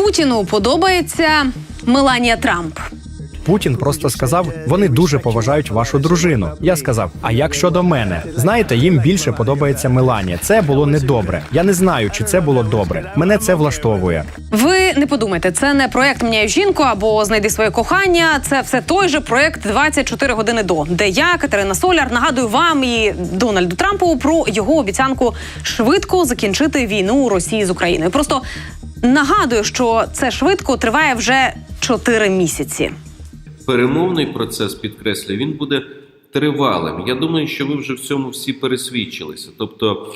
Путіну подобається Меланія Трамп. Путін просто сказав: вони дуже поважають вашу дружину. Я сказав: а як щодо мене? Знаєте, їм більше подобається Меланія. Це було недобре. Я не знаю, чи це було добре. Мене це влаштовує. Ви не подумайте, це не проект «Міняю жінку або знайди своє кохання. Це все той же проект «24 години до, де я, Катерина Соляр, нагадую вам і Дональду Трампу про його обіцянку швидко закінчити війну Росії з Україною. Просто нагадую, що це швидко триває вже 4 місяці. перемовний процес підкреслюю, він буде тривалим. Я думаю, що ви вже в цьому всі пересвідчилися. Тобто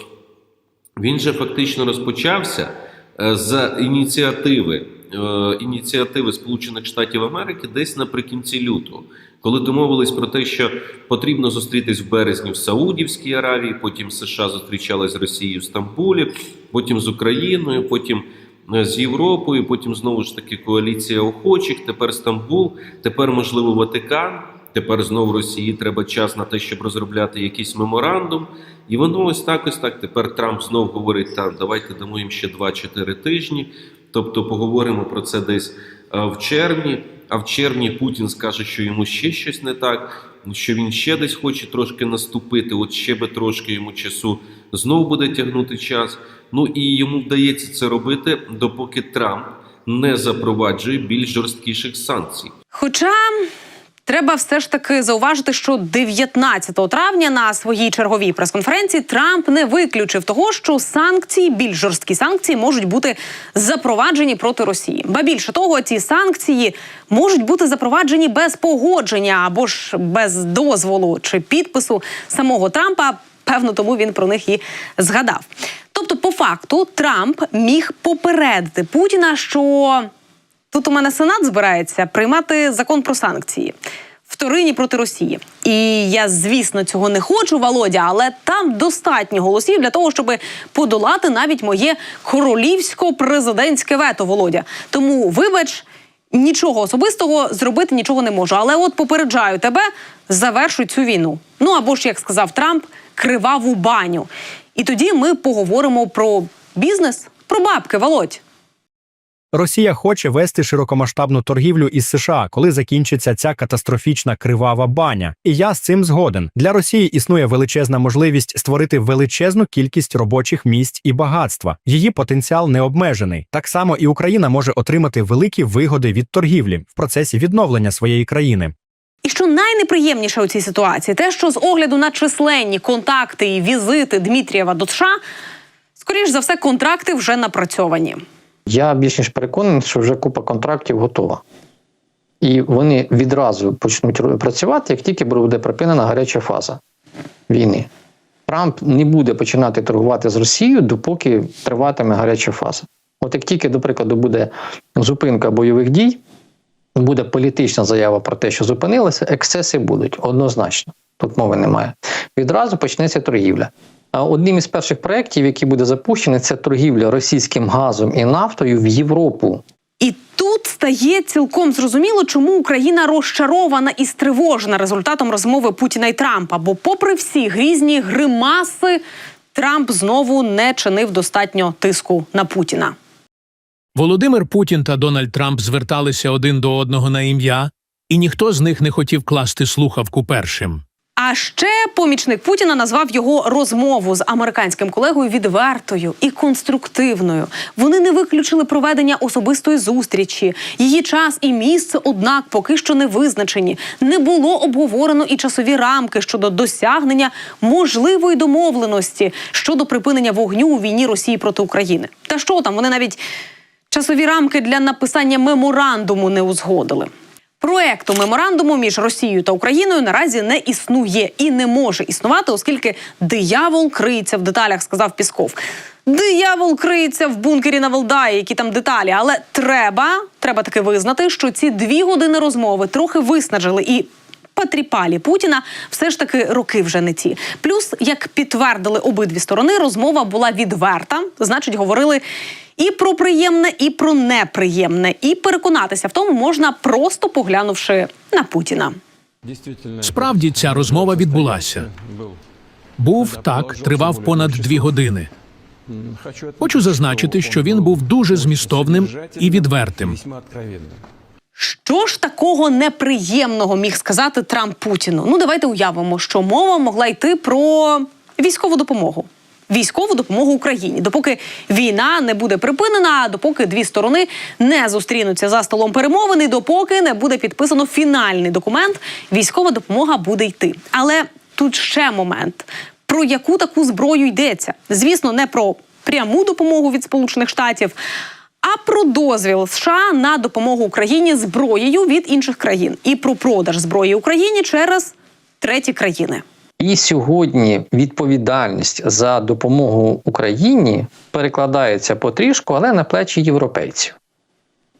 він же фактично розпочався е, з ініціативи, е, ініціативи Сполучених Штатів Америки десь наприкінці лютого, коли домовились про те, що потрібно зустрітись в березні в Саудівській Аравії, потім США зустрічались з Росією в Стамбулі, потім з Україною, потім з Європою, потім знову ж таки коаліція охочих, тепер Стамбул, тепер, можливо, Ватикан. Тепер знову Росії треба час на те, щоб розробляти якийсь меморандум. І воно ось так, ось так. Тепер Трамп знов говорить: там давайте дамо їм ще 2-4 тижні. Тобто поговоримо про це десь е, в червні. А в червні Путін скаже, що йому ще щось не так, що він ще десь хоче трошки наступити, от ще би трошки йому часу знов буде тягнути час. Ну і йому вдається це робити, допоки Трамп не запроваджує більш жорсткіших санкцій. Хоча треба все ж таки зауважити, що 19 травня на своїй черговій прес-конференції Трамп не виключив того, що санкції, більш жорсткі санкції, можуть бути запроваджені проти Росії. Ба більше того, ці санкції можуть бути запроваджені без погодження або ж без дозволу чи підпису самого Трампа. Певно, тому він про них і згадав. Тобто, по факту, Трамп міг попередити Путіна, що Тут у мене Сенат збирається приймати закон про санкції. Вторинні проти Росії. І я, звісно, цього не хочу, Володя, але там достатньо голосів для того, щоб подолати навіть моє королівсько-президентське вето, Володя. Тому, вибач, нічого особистого зробити нічого не можу. Але от попереджаю тебе, завершуй цю війну. Ну або ж, як сказав Трамп, криваву баню. І тоді ми поговоримо про бізнес, про бабки, Володь. Росія хоче вести широкомасштабну торгівлю із США, коли закінчиться ця катастрофічна кривава баня. І я з цим згоден. Для Росії існує величезна можливість створити величезну кількість робочих місць і багатства. Її потенціал не обмежений. Так само і Україна може отримати великі вигоди від торгівлі в процесі відновлення своєї країни. І що найнеприємніше у цій ситуації, те, що з огляду на численні контакти і візити Дмитрієва до США, скоріш за все, контракти вже напрацьовані. Я більш ніж переконаний, що вже купа контрактів готова. І вони відразу почнуть працювати, як тільки буде припинена гаряча фаза війни. Трамп не буде починати торгувати з Росією, допоки триватиме гаряча фаза. От як тільки, до прикладу, буде зупинка бойових дій, буде політична заява про те, що зупинилися, ексцеси будуть однозначно. Тут мови немає. Відразу почнеться торгівля. А Одним із перших проєктів, який буде запущений, це торгівля російським газом і нафтою в Європу. І тут стає цілком зрозуміло, чому Україна розчарована і стривожена результатом розмови Путіна і Трампа. Бо, попри всі грізні гримаси, Трамп знову не чинив достатньо тиску на Путіна. Володимир Путін та Дональд Трамп зверталися один до одного на ім'я, і ніхто з них не хотів класти слухавку першим. А ще помічник Путіна назвав його розмову з американським колегою відвертою і конструктивною. Вони не виключили проведення особистої зустрічі. Її час і місце, однак, поки що не визначені. Не було обговорено і часові рамки щодо досягнення можливої домовленості щодо припинення вогню у війні Росії проти України. Та що там? Вони навіть часові рамки для написання меморандуму не узгодили. Проекту меморандуму між Росією та Україною наразі не існує і не може існувати, оскільки диявол криється в деталях, сказав Пісков. Диявол криється в бункері на Валдаї, які там деталі. Але треба, треба таки визнати, що ці дві години розмови трохи виснажили і. Потріпалі Путіна все ж таки роки вже не ті. Плюс, як підтвердили обидві сторони, розмова була відверта, значить, говорили і про приємне, і про неприємне. І переконатися в тому можна просто поглянувши на Путіна. Справді ця розмова відбулася. Був так, тривав понад дві години. Хочу зазначити, що він був дуже змістовним і відвертим. Що ж такого неприємного міг сказати Трамп Путіну? Ну давайте уявимо, що мова могла йти про військову допомогу. Військову допомогу Україні, допоки війна не буде припинена, допоки дві сторони не зустрінуться за столом перемовин, і допоки не буде підписано фінальний документ, військова допомога буде йти. Але тут ще момент: про яку таку зброю йдеться? Звісно, не про пряму допомогу від Сполучених Штатів, а про дозвіл США на допомогу Україні зброєю від інших країн і про продаж зброї Україні через треті країни. І сьогодні відповідальність за допомогу Україні перекладається потрішку, але на плечі європейців.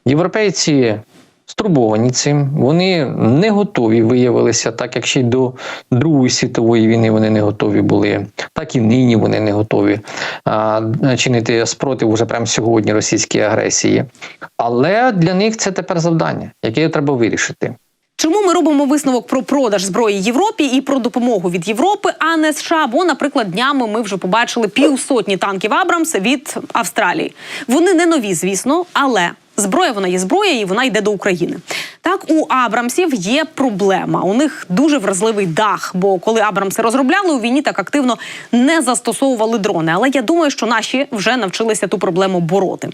Європейці стурбовані цим, вони не готові виявилися, так як ще й до Другої світової війни вони не готові були, так і нині вони не готові а, чинити спротив уже прямо сьогодні російській агресії. Але для них це тепер завдання, яке треба вирішити. Чому ми робимо висновок про продаж зброї Європі і про допомогу від Європи, а не США? Бо, наприклад, днями ми вже побачили півсотні танків Абрамс від Австралії. Вони не нові, звісно, але зброя вона є зброя, і вона йде до України. Так, у Абрамсів є проблема. У них дуже вразливий дах. Бо коли Абрамси розробляли у війні, так активно не застосовували дрони. Але я думаю, що наші вже навчилися ту проблему бороти.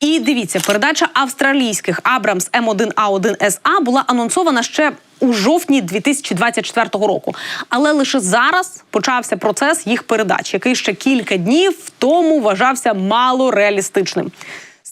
І дивіться, передача австралійських Абрамс М1А1 СА була анонсована ще у жовтні 2024 року. Але лише зараз почався процес їх передач, який ще кілька днів тому вважався мало реалістичним.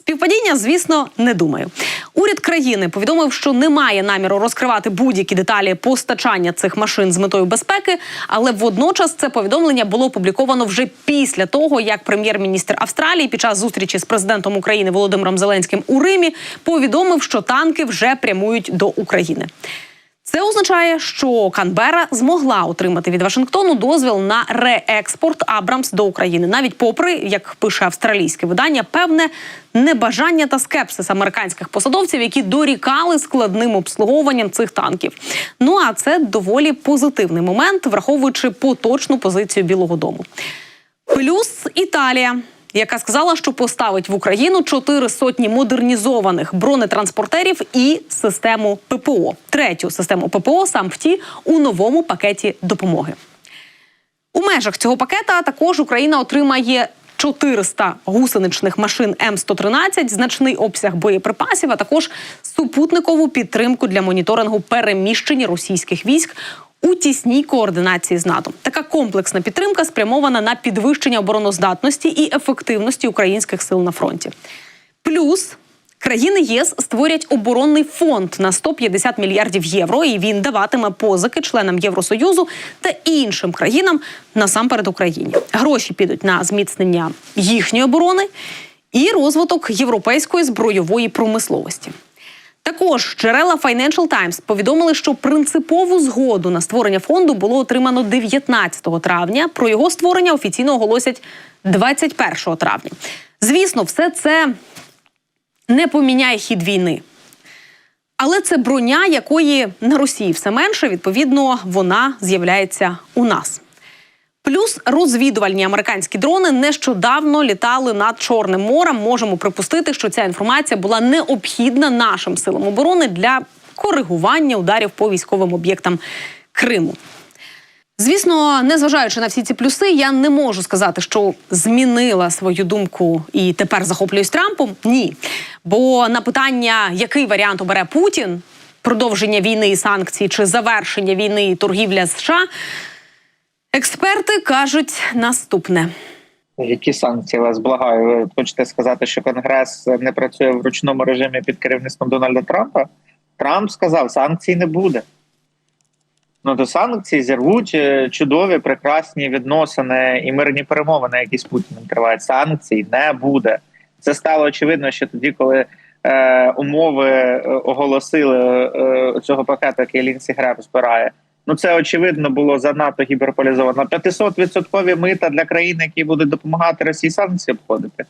Співпадіння, звісно, не думаю. Уряд країни повідомив, що немає наміру розкривати будь-які деталі постачання цих машин з метою безпеки, але водночас це повідомлення було опубліковано вже після того, як прем'єр-міністр Австралії під час зустрічі з президентом України Володимиром Зеленським у Римі повідомив, що танки вже прямують до України. Це означає, що Канбера змогла отримати від Вашингтону дозвіл на реекспорт Абрамс до України, навіть попри, як пише австралійське видання, певне небажання та скепсис американських посадовців, які дорікали складним обслуговуванням цих танків. Ну а це доволі позитивний момент, враховуючи поточну позицію Білого Дому. Плюс Італія, яка сказала, що поставить в Україну чотири сотні модернізованих бронетранспортерів і систему ППО. Третю систему ППО сам вті у новому пакеті допомоги. У межах цього пакета також Україна отримає 400 гусеничних машин М113, значний обсяг боєприпасів, а також супутникову підтримку для моніторингу переміщення російських військ у тісній координації з НАТО. Така комплексна підтримка спрямована на підвищення обороноздатності і ефективності українських сил на фронті. Плюс країни ЄС створять оборонний фонд на 150 мільярдів євро, і він даватиме позики членам Євросоюзу та іншим країнам насамперед Україні. Гроші підуть на зміцнення їхньої оборони і розвиток європейської збройової промисловості. Також джерела Financial Times повідомили, що принципову згоду на створення фонду було отримано 19 травня. Про його створення офіційно оголосять 21 травня. Звісно, все це не поміняє хід війни. Але це броня, якої на Росії все менше, відповідно, вона з'являється у нас. Плюс розвідувальні американські дрони нещодавно літали над Чорним морем. Можемо припустити, що ця інформація була необхідна нашим силам оборони для коригування ударів по військовим об'єктам Криму. Звісно, незважаючи на всі ці плюси, я не можу сказати, що змінила свою думку і тепер захоплююсь Трампом. Ні. Бо на питання, який варіант обере Путін, продовження війни і санкцій чи завершення війни і торгівля США, експерти кажуть наступне. Які санкції вас благаю? Ви хочете сказати, що Конгрес не працює в ручному режимі під керівництвом Дональда Трампа? Трамп сказав, санкцій не буде. Ну до санкцій зірвуть е, чудові, прекрасні відносини і мирні перемовини, які з Путіним тривають. Санкцій не буде. Це стало очевидно ще тоді, коли е, умови е, оголосили е, цього пакету, який Лінсі Греб збирає. Ну це очевидно було занадто гіперполізовано. 500% мита для країн, які будуть допомагати Росії санкції обходити.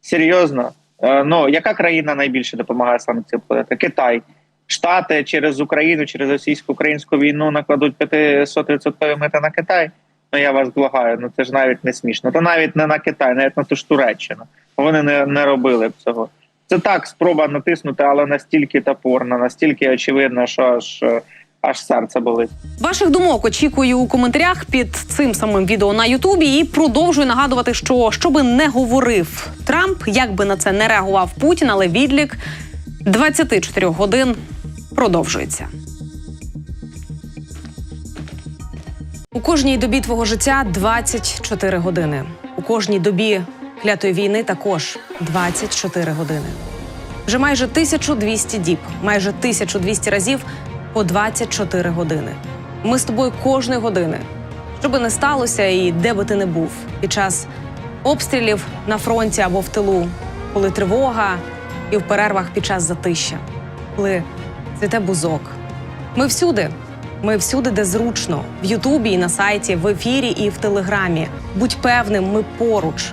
Серйозно. Е, ну яка країна найбільше допомагає санкції обходити? Китай. Штати через Україну, через російсько-українську війну накладуть 500% мита на Китай. Ну я вас благаю, ну це ж навіть не смішно. Та навіть не на Китай, навіть на ту ж Туреччину. Вони не, не робили б цього. Це так, спроба натиснути, але настільки топорна, настільки очевидно, що аж, е, аж серце болить. Ваших думок очікую у коментарях під цим самим відео на Ютубі і продовжую нагадувати, що що би не говорив Трамп, як би на це не реагував Путін, але відлік 24 годин продовжується. У кожній добі твого життя 24 години. У кожній добі клятої війни також 24 години. Вже майже 1200 діб, майже 1200 разів по 24 години. Ми з тобою кожної години, що би не сталося, і де би ти не був під час обстрілів на фронті або в тилу, коли тривога і в перервах під час затища, коли цвіте бузок. Ми всюди. Ми всюди, де зручно, в Ютубі і на сайті, в ефірі і в Телеграмі. Будь певним, ми поруч,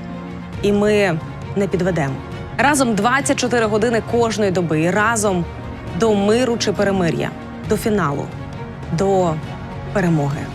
і ми не підведемо. Разом 24 години кожної доби, і разом до миру чи перемир'я, до фіналу, до перемоги.